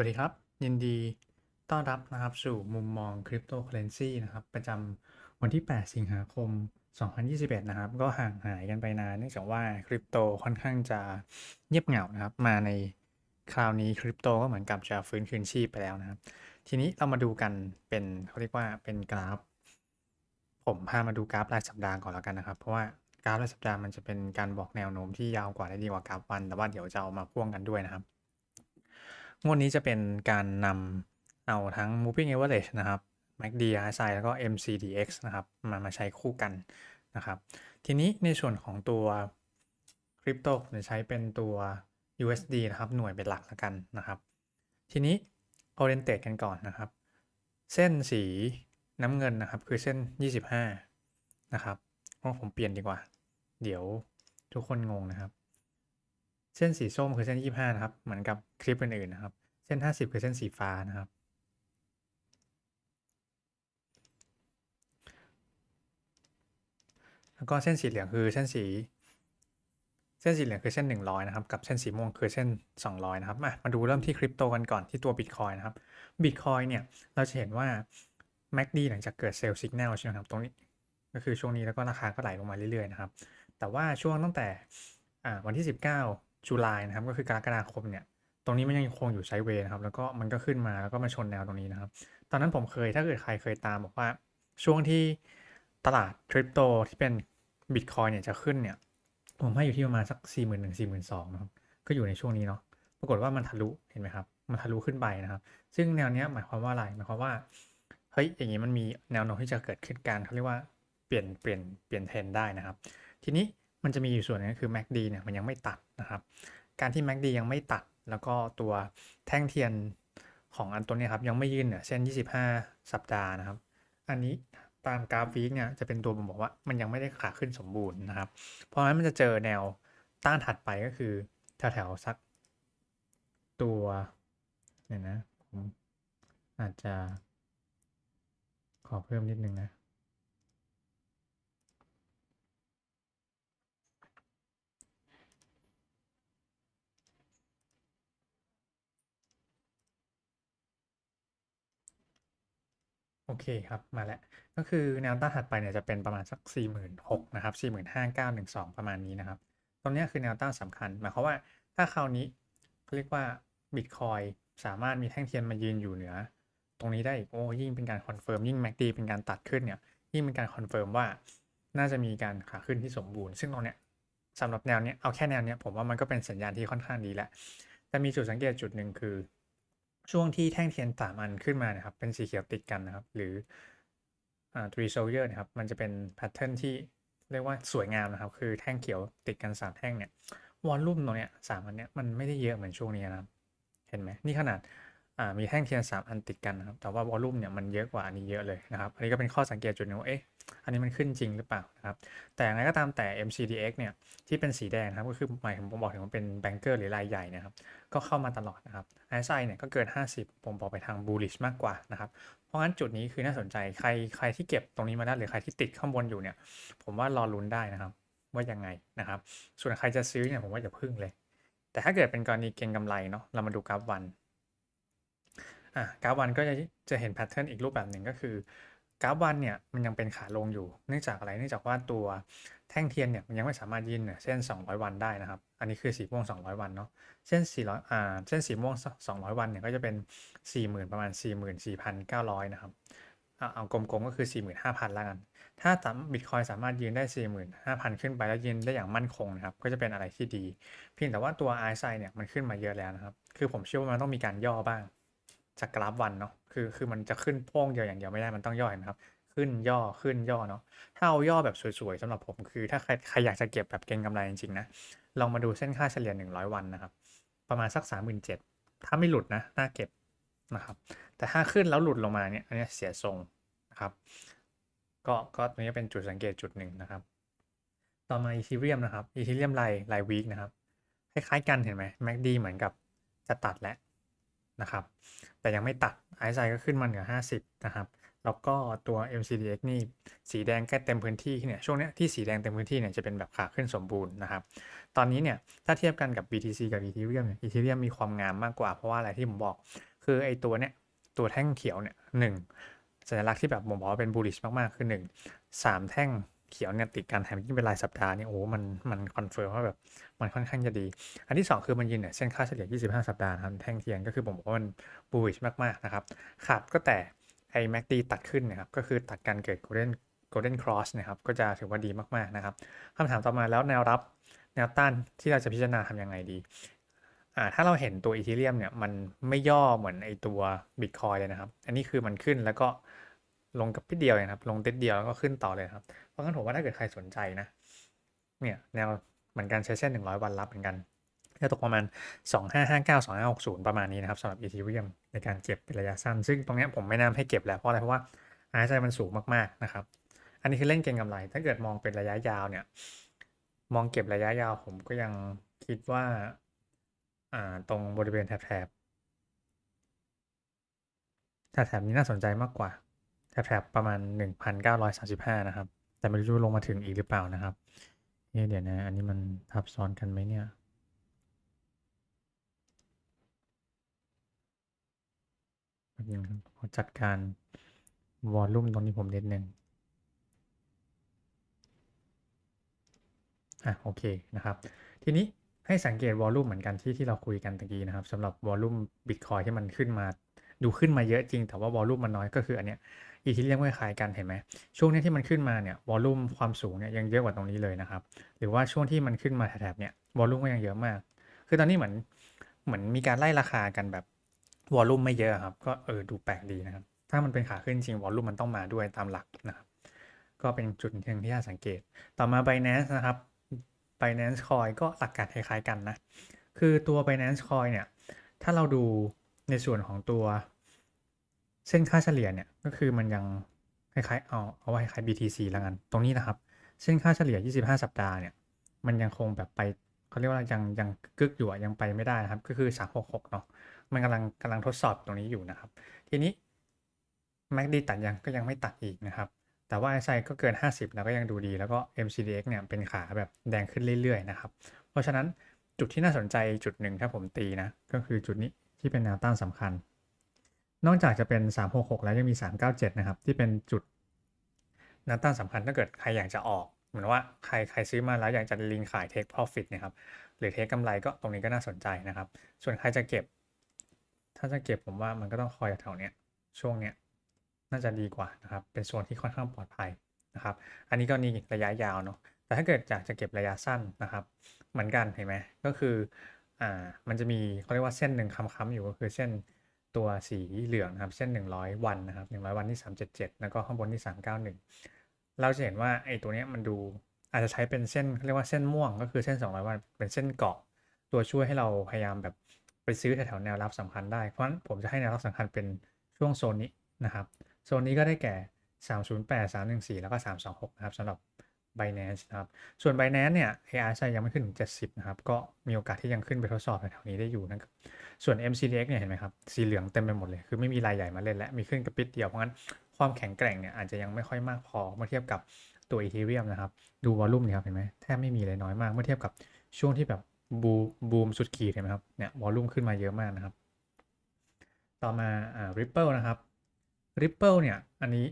วัสดีครับ ยินดีต้อนรับนะครับสู่มุมมองคริปโตเคอเรนซีนะครับ ประจำวันที่ 8 สิงหาคม 2021 นะครับ ก็ห่างหายกันไปนานเนื่องจากว่าคริปโตค่อนข้างจะเงียบเหงานะครับ มาในคราวนี้คริปโตก็เหมือนกับจะฟื้นคืนชีพไปแล้วนะครับ ทีนี้เรามาดูกันเป็นเขาเรียกว่าเป็นกราฟ ผมพามาดูกราฟรายสัปดาห์ก่อนแล้วกันนะครับ เพราะว่ากราฟรายสัปดาห์มันจะเป็นการบอกแนวโน้มที่ยาวกว่าได้ดีกว่ากราฟวัน แต่ว่าเดี๋ยวจะเอามาพ่วงกันด้วยนะครับ งวดนี้จะเป็นการนำเอาทั้ง moving average นะครับ MACD RSI แล้วก็ MCDX นะครับมามาใช้คู่กันนะครับ ทีนี้ในส่วนของตัวคริปโตจะใช้เป็นตัว USD นะครับ หน่วยเป็นหลักแล้วกันนะครับ ทีนี้ orientate กันก่อนนะครับ เส้นสีน้ำเงินนะครับ คือเส้น 25 นะครับว่าผมเปลี่ยนดีกว่า เดี๋ยวทุกคนงงนะครับ เส้นสีส้มคือเส้น 25 นะครับ เหมือนกับคลิปอื่นๆนะครับ เส้น 50 คือเส้นสีฟ้านะครับ แล้วก็เส้นสีเหลืองคือเส้นสี เส้นสีเหลืองคือเส้น 100 นะครับ กับเส้นสีม่วงคือเส้น 200 นะครับ มามาดูเริ่มที่คริปโตกันก่อนที่ตัว Bitcoin นะครับ Bitcoin เนี่ย เราจะเห็นว่า MACD หลังจากเกิดเซลล์สัญญาณใช่ไหมครับตรงนี้ก็คือช่วงนี้แล้วก็ราคาก็ไหลลงมาเรื่อยๆนะครับ แต่ว่าช่วงตั้งแต่วันที่ 19 จุลายนะครับก็คือกรกฎาคมเนี่ยตรงนี้มันยังคงอยู่ไซด์เวย์นะครับ แล้วก็มันก็ขึ้นมาแล้วก็มาชนแนวตรงนี้นะครับ ตอนนั้นผมเคยถ้าเกิดใครเคยตามบอกว่าช่วงที่ตลาดคริปโตที่เป็นบิตคอยเนี่ยจะขึ้นเนี่ย ผมให้อยู่ที่ประมาณสัก 4 1 0 0 0 4 2 0 0 0นะครับ ก็อยู่ในช่วงนี้เนาะปรากฏว่ามันทะลุเห็นไหมครับ มันทะลุขึ้นไปนะครับ ซึ่งแนวเนี้ยหมายความว่าอะไรหมายความว่าเฮ้ยอย่างนี้มันมีแนวโน้มที่จะเกิดขึ้นการเขาเรียกว่าเปลี่ยนเปลี่ยนเปลี่ยนเทรนได้นะครับ ทีนี้ มันจะมีอยู่ส่วนหนึงก็คือ MACD เนี่ยมันยังไม่ตัดนะครับ การที่ MACD ยังไม่ตัด แล้วก็ตัวแท่งเทียนของอันตัวเนี้ยครับยังไม่ยืนเนี่ยเส้น 25 สัปดาห์นะครับ อันนี้ตามกราฟวีคเนี่ยจะเป็นตัวบ่งบอกว่ามันยังไม่ได้ขาขึ้นสมบูรณ์นะครับ เพราะฉะนั้นมันจะเจอแนวต้านถัดไปก็คือแถวๆสักตัวเนี่ยนะผมอาจจะขอเพิ่มนิดนึงนะ เคครับ มาแล้ว ก็คือแนวต้านถัดไปเนี่ยจะเป็นประมาณสัก 46,000นะครับ45,912 ประมาณนี้นะครับ ตรงนี้คือแนวต้านสำคัญ หมายความว่าถ้าคราวนี้เขาเรียกว่าบิตคอยสามารถมีแท่งเทียนมายืนอยู่เหนือ ตรงนี้ได้อีกโอ้ยิ่งเป็นการคอนเฟิร์มยิ่ง MACD เป็นการตัดขึ้นเนี่ยยิ่งเป็นการคอนเฟิร์มว่าน่าจะมีการขาขึ้นที่สมบูรณ์ ซึ่งตรงเนี้ยสำหรับแนวเนี้ยเอาแค่แนวเนี้ยผมว่ามันก็เป็นสัญญาณที่ค่อนข้างดีแล้วแต่มีจุดสังเกตจุดหนึ่งคือ ช่วงที่แท่งเทียนสามอันขึ้นมานะครับ เป็นสีเขียวติดกันนะครับ หรืออ่า three soldier นะครับ มันจะเป็นแพทเทิร์นที่เรียกว่าสวยงามนะครับ คือแท่งเขียวติดกันสามแท่งเนี่ยวอลลุ่มตรงเนี้ยสามอันเนี้ยมันไม่ได้เยอะเหมือนช่วงนี้นะครับ เห็นไหมนี่ขนาดอ่ามีแท่งเทียนสามอันติดกันนะครับ แต่ว่าวอลลุ่มเนี่ยมันเยอะกว่าอันนี้เยอะเลยนะครับ อันนี้ก็เป็นข้อสังเกตจุดหนึงว่าเอ๊ะ อันนี้มันขึ้นจริงหรือเปล่านะครับ แต่อย่างไรก็ตามแต่ MCDX เนี่ยที่เป็นสีแดงครับก็คือหมายถึงผมบอกถึงว่าเป็นแบงเกอร์หรือรายใหญ่นะครับ ก็เข้ามาตลอดนะครับ RSI เนี่ยก็เกิน 50 ผมบอกไปทาง bullish มากกว่านะครับ เพราะงั้นจุดนี้คือน่าสนใจใครใครที่เก็บตรงนี้มาได้หรือใครที่ติดข้างบนอยู่เนี่ย ผมว่ารอลุ้นได้นะครับ ว่ายังไงนะครับ ส่วนใครจะซื้อเนี่ยผมว่าอย่าพึ่งเลย แต่ถ้าเกิดเป็นกรณีเก็งกำไรเนาะเรามาดูกราฟวันอะกราฟวันก็จะจะเห็นแพทเทิร์นอีกรูปแบบหนึ่งก็คือ กราฟวันเนี่ยมันยังเป็นขาลงอยู่ เนื่องจากอะไร เนื่องจากว่าตัวแท่งเทียนเนี่ยมันยังไม่สามารถยืนเส้น 200 วันได้นะครับ อันนี้คือสีม่วง 200 วันเนาะ เส้น400อ่า เส้นสีม่วง 200 วันเนี่ยก็จะเป็น 40,000 ประมาณ 44,900 นะครับ เอาเอากลมๆก็คือ 45,000แล้วกัน ถ้าสามบิตคอยสามารถยืนได้ 45,000 ขึ้นไปแล้วยืนได้อย่างมั่นคงนะครับ ก็จะเป็นอะไรที่ดี เพียงแต่ว่าตัว RSI เนี่ยมันขึ้นมาเยอะแล้วนะครับ คือผมเชื่อว่ามันต้องมีการย่อบ้าง จากกราฟวันเนาะคือคือมันจะขึ้นพ่งเดียวอย่างเดียวไม่ได้มันต้องย่อเห็นไหมครับ ขึ้นย่อขึ้นย่อเนาะถ้าเอาย่อแบบสวยๆสำหรับผมคือ ถ้าใครใครอยากจะเก็บแบบเก็งกำไรจริงๆนะลองมาดูเส้นค่าเฉลี่ย100 วันนะครับ ประมาณสัก 37,000ถ้าไม่หลุดนะน่าเก็บนะครับแต่ถ้าขึ้นแล้วหลุดลงมาเนี่ยอันนี้เสียทรงนะครับ ก็ก็ตรงนี้เป็นจุดสังเกตจุดหนึ่งนะครับ ต่อมาอีทีเรียมนะครับอีทีเรียมรายรายวีคนะครับคล้ายๆกันเห็นไหม MACD เหมือนกับจะตัดแล้ว นะครับ แต่ยังไม่ตัด RSI ก็ขึ้นมาเหนือ 50 นะครับ แล้วก็ตัว MCDX นี่สีแดงใกล้เต็มพื้นที่เนี่ยช่วงเนี้ยที่สีแดงเต็มพื้นที่เนี่ยจะเป็นแบบขาขึ้นสมบูรณ์นะครับ ตอนนี้เนี่ยถ้าเทียบกันกับ BTC กับ Ethereum เนี่ย Ethereum มีความงามมากกว่าเพราะว่าอะไรที่ผมบอก คือไอตัวเนี้ยตัวแท่งเขียวเนี่ยหนึ่งสัญลักษณ์ที่แบบผมบอกว่าเป็น bullish มากๆคือหนึ่งสามแท่ง เขียวเนี่ยติดกันแถมยิ่งเป็นรายสัปดาห์เนี่ยโอ้มันมันคอนเฟิร์มว่าแบบมันค่อนข้างจะดี อันที่ 2 คือมันยืนเนี่ยเส้นค่าเฉลี่ย 25 สัปดาห์นะครับแท่งเทียนก็คือผมบอกว่ามัน bullish มากๆนะครับขาดก็แต่ไอ้ MACD ตัดขึ้นนะครับก็คือตัดการเกิด golden golden cross นะครับก็จะถือว่าดีมากๆนะครับคำถามต่อมาแล้วแนวรับแนวต้านที่เราจะพิจารณาทำยังไงดีอ่าถ้าเราเห็นตัวอีเทเรียมเนี่ยมันไม่ย่อเหมือนไอตัวบิตคอยเลยนะครับ อันนี้คือมันขึ้นแล้วก็ลงกับพิดเดียวเองครับ ลงติดเดียวแล้วก็ขึ้นต่อเลยครับ ราะงั้นผมว่าถ้าเกิดใครสนใจนะ เนี่ยแนวเหมือนกันใช้เส้น 100 วันรับเหมือนกันจะตกประมาณ 2559 2560 ประมาณนี้นะครับสำหรับอีเทเรียมในการเก็บเป็นระยะสั้น ซึ่งตรงนี้ผมไม่แนะนำให้เก็บแล้วเพราะอะไร เพราะว่าอาร์ไซมันสูงมากๆนะครับ อันนี้คือเล่นเก็งกำไร ถ้าเกิดมองเป็นระยะยาวเนี่ย มองเก็บระยะยาวผมก็ยังคิดว่า อ่า ตรงบริเวณแถบแถบแถบแถบนี้น่าสนใจมากกว่า แถบแถบประมาณ 1,935 นะครับ แต่ไม่รู้ลงมาถึงอีกหรือเปล่านะครับเอ๊ะเดี๋ยวนะ อันนี้มันทับซ้อนกันไหมเนี่ยแป๊บนึงครับขอจัดการวอลลุ่มตรงนี้ผมนิดนึงอะโอเคนะครับ ทีนี้ให้สังเกตวอลลุ่มเหมือนกันที่ที่เราคุยกันตะกี้นะครับสำหรับวอลลุ่มบิตคอยที่มันขึ้นมา ดูขึ้นมาเยอะจริง แต่ว่าวอลลุ่มมันน้อยก็คืออันเนี้ยอีที่เรียกว่าคล้ายกันเห็นไหมช่วงนี้ที่มันขึ้นมาเนี่ยวอลลุ่มความสูงเนี่ยยังเยอะกว่าตรงนี้เลยนะครับ หรือว่าช่วงที่มันขึ้นมาแถบๆเนี่ยวอลลุ่มก็ยังเยอะมาก คือตอนนี้เหมือนเหมือนมีการไล่ราคากันแบบวอลลุ่มไม่เยอะครับ ก็เออดูแปลกดีนะครับ ถ้ามันเป็นขาขึ้นจริงวอลลุ่มมันต้องมาด้วยตามหลักนะครับ ก็เป็นจุดหนึ่งที่น่าสังเกต ต่อมา Binance นะครับ Binance Coin ก็หลักการคล้ายๆกันนะ คือตัว Binance Coin เนี่ย ถ้าเราดู ในส่วนของตัวเส้นค่าเฉลี่ยเนี่ยก็คือมันยังคล้ายๆเอาเอาไว้คล้าย BTC แล้วกัน ตรงนี้นะครับ เส้นค่าเฉลี่ย 25 สัปดาห์เนี่ย มันยังคงแบบไปเขาเรียกว่ายังยังกึกอยู่ยังไปไม่ได้นะครับ ก็คือ 366 เนาะมันกำลังกำลังทดสอบตรงนี้อยู่นะครับ ทีนี้ MACD ตัดยังก็ยังไม่ตัดอีกนะครับ แต่ว่า RSI ก็เกิน 50 แล้วก็ยังดูดี แล้วก็ MCDX เนี่ยเป็นขาแบบแดงขึ้นเรื่อยๆนะครับ เพราะฉะนั้นจุดที่น่าสนใจจุดหนึ่งถ้าผมตีนะ ก็คือจุดนี้ ที่เป็นแนวต้านสำคัญ นอกจากจะเป็น 366 แล้วยังมี 397 นะครับ ที่เป็นจุดแนวต้านสำคัญถ้าเกิดใครอยากจะออก เหมือนว่าใครใครซื้อมาแล้วอยากจะลิงขาย take profit นะครับ หรือ take กำไรก็ตรงนี้ก็น่าสนใจนะครับ ส่วนใครจะเก็บ ถ้าจะเก็บผมว่ามันก็ต้องคอยแถวเนี้ยช่วงเนี้ยน่าจะดีกว่านะครับ เป็นโซนที่ค่อนข้างปลอดภัยนะครับ อันนี้ก็นี่ระยะยาวเนาะ แต่ถ้าเกิดอยากจะเก็บระยะสั้นนะครับ เหมือนกันเห็นไหมก็คือ อ่ามันจะมีเขาเรียกว่าเส้นหนึ่งค้ำๆอยู่ก็คือเส้นตัวสีเหลืองนะครับ เส้น 100 วันนะครับ100 วันที่ 377 แล้วก็ข้างบนที่ 391 เราจะเห็นว่าไอ้ตัวเนี้ยมันดูอาจจะใช้เป็นเส้นเขาเรียกว่าเส้นม่วงก็คือเส้น 200 วันเป็นเส้นเกาะ ตัวช่วยให้เราพยายามแบบไปซื้อแถวแนวรับสำคัญได้ เพราะฉะนั้นผมจะให้แนวรับสำคัญเป็นช่วงโซนนี้นะครับ โซนนี้ก็ได้แก่ 308 314 แล้วก็ 326 นะครับสำหรับ Binance นะครับ ส่วน Binance เนี่ย ARSI ยังไม่ขึ้นถึง 70 นะครับ ก็มีโอกาสที่ยังขึ้นไปทดสอบแถวๆนี้ได้อยู่นะครับ ส่วน MCDX เนี่ยเห็นไหมครับ สีเหลืองเต็มไปหมดเลย คือไม่มีรายใหญ่มาเล่นและมีขึ้นกระปิดเดียว เพราะงั้นความแข็งแกร่งเนี่ยอาจจะยังไม่ค่อยมากพอเมื่อเทียบกับตัว Ethereum นะครับ ดูวอลลุ่มนี่ครับเห็นไหมแทบไม่มีเลยน้อยมาก เมื่อเทียบกับช่วงที่แบบบูบูมสุดขีดเห็นไหมครับ เนี่ยวอลลุ่มขึ้นมาเยอะมากนะครับ ต่อมาอ่า Ripple นะครับ Ripple เนี่ย อันนี้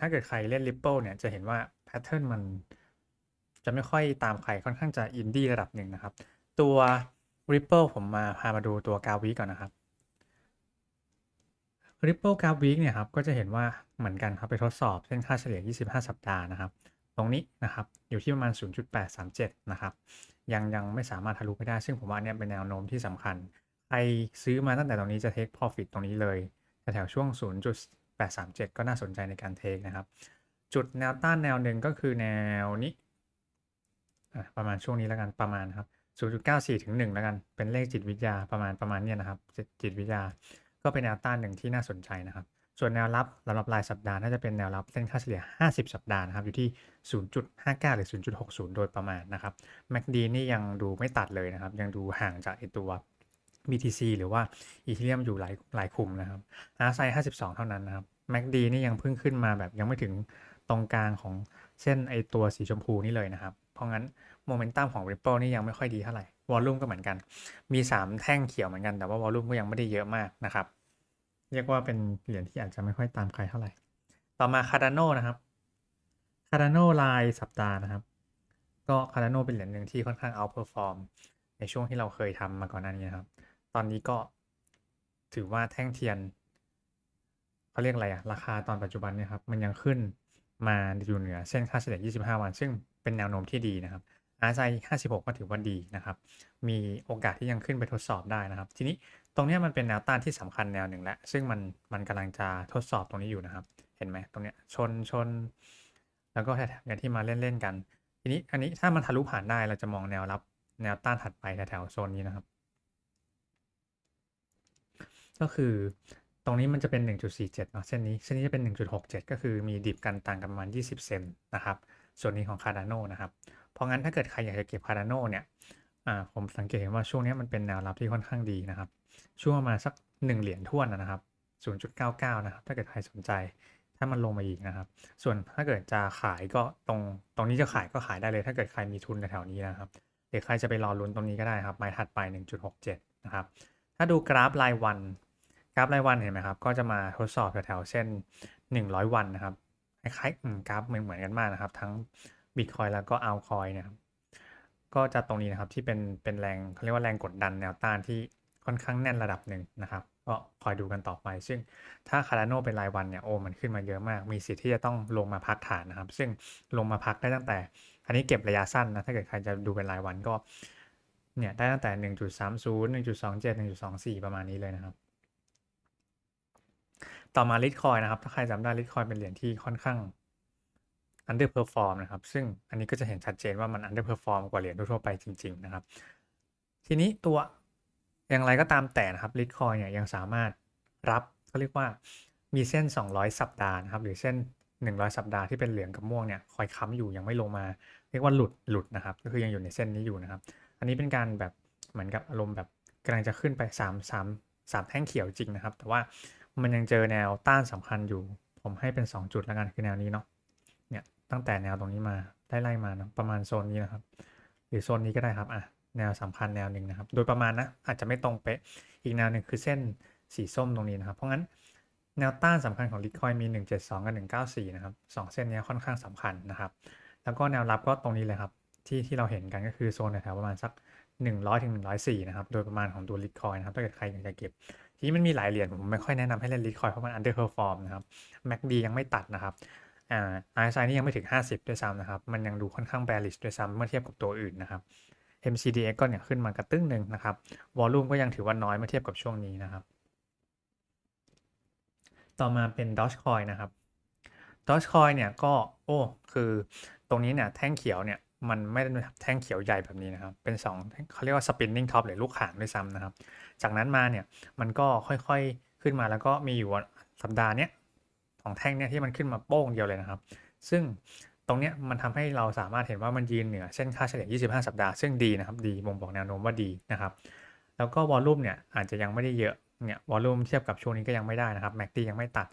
ถ้าเกิดใครเล่น Ripple เนี่ยจะเห็นว่าแพทเทิร์นมันจะไม่ค่อยตามใครค่อนข้างจะอินดี้ระดับหนึ่งนะครับ ตัว Ripple ผมมาพามาดูตัวกาวีก่อนนะครับ Ripple กราฟวีคเนี่ยครับก็จะเห็นว่าเหมือนกันครับไปทดสอบเส้นค่าเฉลี่ย 25 สัปดาห์นะครับ ตรงนี้นะครับอยู่ที่ประมาณ 0.837 นะครับยังยังไม่สามารถทะลุไปได้ ซึ่งผมว่าเนี่ยเป็นแนวโน้มที่สำคัญ ใครซื้อมาตั้งแต่ตรงนี้จะ take profit ตรงนี้เลยแถวช่วง 8.37 ก็น่าสนใจในการ take นะครับ จุดแนวต้านแนวหนึ่งก็คือแนวนี้ประมาณช่วงนี้แล้วกันประมาณครับ 0.94 ถึง 1 แล้วกันเป็นเลขจิตวิทยาประมาณประมาณเนี้ยนะครับ จิตวิทยา ก็เป็นแนวต้านหนึ่งที่น่าสนใจนะครับ ส่วนแนวรับสำหรับรายสัปดาห์น่าจะเป็นแนวรับเส้นค่าเฉลี่ย 50 สัปดาห์นะครับอยู่ที่ 0.59 หรือ 0.60 โดยประมาณนะครับ MACD นี่ยังดูไม่ตัดเลยนะครับ ยังดูห่างจากไอตัว BTC หรือว่า Ethereum อยู่หลายหลายคุมนะครับ RSI 52 เท่านั้นนะครับ MACD นี่ยังเพิ่งขึ้นมาแบบยังไม่ถึงตรงกลางของเส้นไอตัวสีชมพูนี่เลยนะครับ เพราะงั้นโมเมนตัมของ Ripple นี่ยังไม่ค่อยดีเท่าไหร่วอลลุ่มก็เหมือนกัน มี 3 แท่งเขียวเหมือนกัน แต่ว่าวอลลุ่มก็ยังไม่ได้เยอะมากนะครับ เรียกว่าเป็นเหรียญที่อาจจะไม่ค่อยตามใครเท่าไหร่ ต่อมา Cardano นะครับ Cardano รายสัปดาห์นะครับ ก็ Cardano เป็นเหรียญหนึ่งที่ค่อนข้าง outperform ในช่วงที่เราเคยทำมาก่อนหน้านี้นะครับ ตอนนี้ก็ถือว่าแท่งเทียน เขาเรียกอะไรอะราคาตอนปัจจุบันเนี่ยครับมันยังขึ้นมาอยู่เหนือเส้นค่าเฉลี่ย 25 วัน ซึ่งเป็นแนวโน้มที่ดีนะครับ RSI 56 ก็ถือว่าดีนะครับ มีโอกาสที่ยังขึ้นไปทดสอบได้นะครับ ทีนี้ตรงนี้มันเป็นแนวต้านที่สำคัญแนวหนึ่งแล้ว ซึ่งมันมันกำลังจะทดสอบตรงนี้อยู่นะครับ เห็นไหมตรงเนี้ยชนชน แล้วก็แถวๆเนี่ยที่มาเล่นๆกัน ทีนี้อันนี้ถ้ามันทะลุผ่านได้เราจะมองแนวรับแนวต้านถัดไปแถวๆโซนนี้นะครับ ก็คือ ตรงนี้มันจะเป็น 1.47เนาะเส้นนี้เส้นนี้จะเป็น 1.67 ก็คือมีดิบกันต่างกันประมาณ 20 เซนนะครับ ส่วนนี้ของ Cardano นนะครับ เพราะงั้นถ้าเกิดใครอยากจะเก็บ Cardano เนี่ยอ่าผมสังเกตเห็นว่าช่วงนี้มันเป็นแนวรับที่ค่อนข้างดีนะครับ ช่วงมาสัก 1 เหรียญท่วนนะครับ 0.99 นะครับ ถ้าเกิดใครสนใจ ถ้ามันลงมาอีกนะครับ ส่วนถ้าเกิดจะขายก็ตรงตรงนี้จะขายก็ขายได้เลย ถ้าเกิดใครมีทุนแถวนี้นะครับหรือใครจะไปรอลุ้นตรงนี้ก็ได้ครับไม้ถัดไป 1.67 นะครับ ถ้าดูกราฟรายวัน กราฟรายวันเห็นไหมครับ ก็จะมาทดสอบแถวๆเส้น100 วันนะครับ คล้ายๆกราฟเหมือนกันมากนะครับ ทั้ง Bitcoin แล้วก็ Altcoin นะครับ ก็จะตรงนี้นะครับที่เป็นเป็นแรงเขาเรียกว่าแรงกดดันแนวต้านที่ค่อนข้างแน่นระดับหนึ่งนะครับ ก็คอยดูกันต่อไป ซึ่งถ้า Cardano เป็นรายวันเนี่ยโอ้มันขึ้นมาเยอะมาก มีสิทธิ์ที่จะต้องลงมาพักฐานนะครับ ซึ่งลงมาพักได้ตั้งแต่ อันนี้เก็บระยะสั้นนะ ถ้าเกิดใครจะดูเป็นรายวันก็เนี่ยได้ตั้งแต่ 1.30 1.27 1.24 ประมาณนี้เลยนะครับ ต่อมา Litecoin นะครับ ถ้าใครจำได้ Litecoin เป็นเหรียญที่ค่อนข้าง underperform นะครับ ซึ่งอันนี้ก็จะเห็นชัดเจนว่ามัน underperform กว่าเหรียญทั่วไปจริง ๆ นะครับ ทีนี้ตัวอย่างไรก็ตามแต่นะครับ Litecoin เนี่ยยังสามารถรับเขาเรียกว่ามีเส้น 200 สัปดาห์นะครับหรือเส้น 100 สัปดาห์ที่เป็นเหลืองกับม่วงเนี่ยคอยค้ำอยู่ยังไม่ลงมา เรียกว่าหลุดหลุดนะครับ ก็คือยังอยู่ในเส้นนี้อยู่นะครับ อันนี้เป็นการแบบเหมือนกับอารมณ์แบบกำลังจะขึ้นไป3 3 3แท่งเขียวจริงนะครับ แต่ว่า มันยังเจอแนวต้านสำคัญอยู่ ผมให้เป็น 2 จุดแล้วกันคือแนวนี้เนาะเนี่ยตั้งแต่แนวตรงนี้มาได้ไล่มานะประมาณโซนนี้นะครับ หรือโซนนี้ก็ได้ครับอะแนวสำคัญแนวหนึ่งนะครับ โดยประมาณนะอาจจะไม่ตรงเป๊ะอีกแนวหนึ่งคือเส้นสีส้มตรงนี้นะครับ เพราะงั้นแนวต้านสำคัญของ Bitcoin มี 172 กับ 194 นะครับสองเส้นนี้ค่อนข้างสำคัญนะครับ แล้วก็แนวรับก็ตรงนี้เลยครับ ที่ที่เราเห็นกันก็คือโซนแถวประมาณสัก 100ถึง104 นะครับ โดยประมาณของตัว Litecoin นะครับ ถ้าเกิดใครอยากจะเก็บ ทีนี้มันมีหลายเหรียญผมไม่ค่อยแนะนำให้เล่น Litecoin เพราะมัน underperform นะครับ MACD ยังไม่ตัดนะครับอ่า RSI นี่ยังไม่ถึง 50 ด้วยซ้ำนะครับ มันยังดูค่อนข้าง bearish ด้วยซ้ำเมื่อเทียบกับตัวอื่นนะครับ MCDX ก็เนี่ยขึ้นมากระตึ้งหนึ่งนะครับวอลลุ่มก็ยังถือว่าน้อยเมื่อเทียบกับช่วงนี้นะครับ ต่อมาเป็น Dogecoin นะครับ Dogecoin เนี่ยก็โอ้คือตรงนี้เนี่ยแท่งเขียวเนี่ย มันไม่ได้เป็นแท่งเขียวใหญ่แบบนี้นะครับ เป็น2เขาเรียกว่า spinning top หรือลูกข่างด้วยซ้ำนะครับ จากนั้นมาเนี่ยมันก็ค่อยๆขึ้นมาแล้วก็มีอยู่สัปดาห์เนี้ยของแท่งเนี่ยที่มันขึ้นมาโป้งเดียวเลยนะครับ ซึ่งตรงเนี้ยมันทำให้เราสามารถเห็นว่ามันยืนเหนือเส้นค่าเฉลี่ย 25 สัปดาห์ซึ่งดีนะครับ ดีบ่งบอกแนวโน้มว่าดีนะครับ แล้วก็วอลลุ่มเนี่ยอาจจะยังไม่ได้เยอะเนี่ยวอลลุ่มเทียบกับช่วงนี้ก็ยังไม่ได้นะครับ MACD ยังไม่ตัด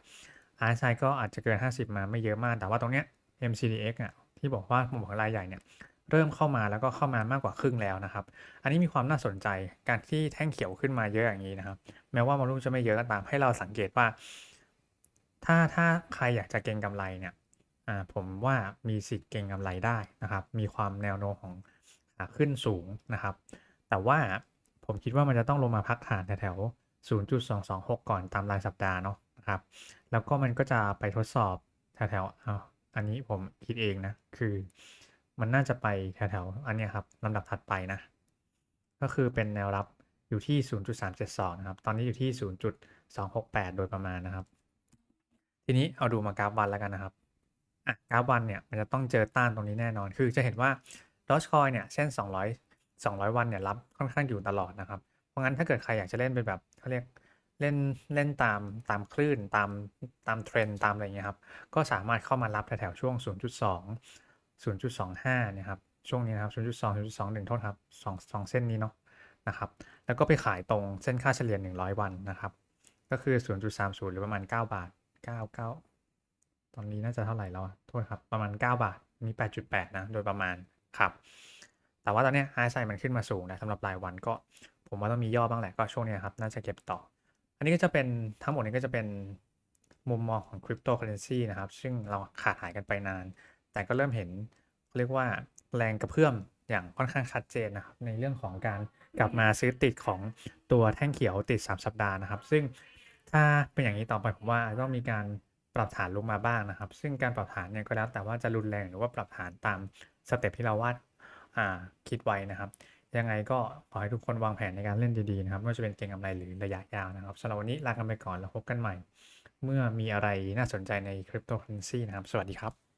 RSI ก็อาจจะเกิน 50 มาไม่เยอะมาก แต่ว่าตรงเนี้ย MCDX อะ ที่บอกว่ามุมของรายใหญ่เนี่ยเริ่มเข้ามาแล้วก็เข้ามามากกว่าครึ่งแล้วนะครับ อันนี้มีความน่าสนใจการที่แท่งเขียวขึ้นมาเยอะอย่างนี้นะครับ แม้ว่าวอลลุ่มจะไม่เยอะก็ตามให้เราสังเกตว่า ถ้าถ้าใครอยากจะเก็งกำไรเนี่ยอ่าผมว่ามีสิทธิ์เก็งกำไรได้นะครับ มีความแนวโน้มของขาขึ้นสูงนะครับ แต่ว่าผมคิดว่ามันจะต้องลงมาพักฐานแถวๆ0.226 ก่อนตามรายสัปดาห์เนาะนะครับ แล้วก็มันก็จะไปทดสอบแถวๆ อันนี้ผมคิดเองนะ คือมันน่าจะไปแถวๆอันนี้ครับลำดับถัดไปนะ ก็คือเป็นแนวรับอยู่ที่ 0.372 นะครับ ตอนนี้อยู่ที่ 0.268 โดยประมาณนะครับ ทีนี้เอาดูมากราฟวันแล้วกันนะครับอะกราฟวันเนี่ยมันจะต้องเจอต้านตรงนี้แน่นอน คือจะเห็นว่า Dogecoin เนี่ยเส้น 200 200 วันเนี่ยรับค่อนข้างอยู่ตลอดนะครับ เพราะงั้นถ้าเกิดใครอยากจะเล่นเป็นแบบเขาเรียก เล่นเล่นตามตามคลื่นตามตามเทรนตามอะไรเงี้ยครับก็สามารถเข้ามารับแถวๆช่วง 0.2 0.25เนี่ยครับช่วงนี้นะครับ 0.2 0.21โทษครับ2 2 เส้นนี้เนาะนะครับแล้วก็ไปขายตรงเส้นค่าเฉลี่ย 100 วันนะครับก็คือ 0.30 หรือประมาณ 9 บาทเก้าเก้าตอนนี้น่าจะเท่าไหร่แล้วอะโทษครับประมาณเก้าบาทมีแปดจุดแปดนะ โดยประมาณครับแต่ว่าตอนนี้ไฮไซมันขึ้นมาสูงนะสำหรับรายวันก็ผมว่าต้องมีย่อบ้างแหละก็ช่วงนี้ครับน่าจะเก็บต่อ อันนี้ก็จะเป็นทั้งหมดนี้ก็จะเป็นมุมมองของคริปโตเคอเรนซีนะครับ ซึ่งเราขาดหายกันไปนาน แต่ก็เริ่มเห็นเรียกว่าแรงกระเพื่อมอย่างค่อนข้างชัดเจนนะครับ ในเรื่องของการกลับมาซื้อติดของตัวแท่งเขียวติด 3 สัปดาห์นะครับ ซึ่งถ้าเป็นอย่างนี้ต่อไปผมว่าต้องมีการปรับฐานลงมาบ้างนะครับ ซึ่งการปรับฐานเนี่ยก็แล้วแต่ว่าจะรุนแรงหรือว่าปรับฐานตามสเต็ปที่เราวาดคิดไว้นะครับ ยังไงก็ขอให้ทุกคนวางแผนในการเล่นดีๆนะครับไม่ว่าจะเป็นเก็งกำไรหรือระยะยาวนะครับสำหรับวันนี้ลากันไปก่อนแล้วพบกันใหม่ เมื่อมีอะไรน่าสนใจในคริปโตเคอเรนซีนะครับ สวัสดีครับ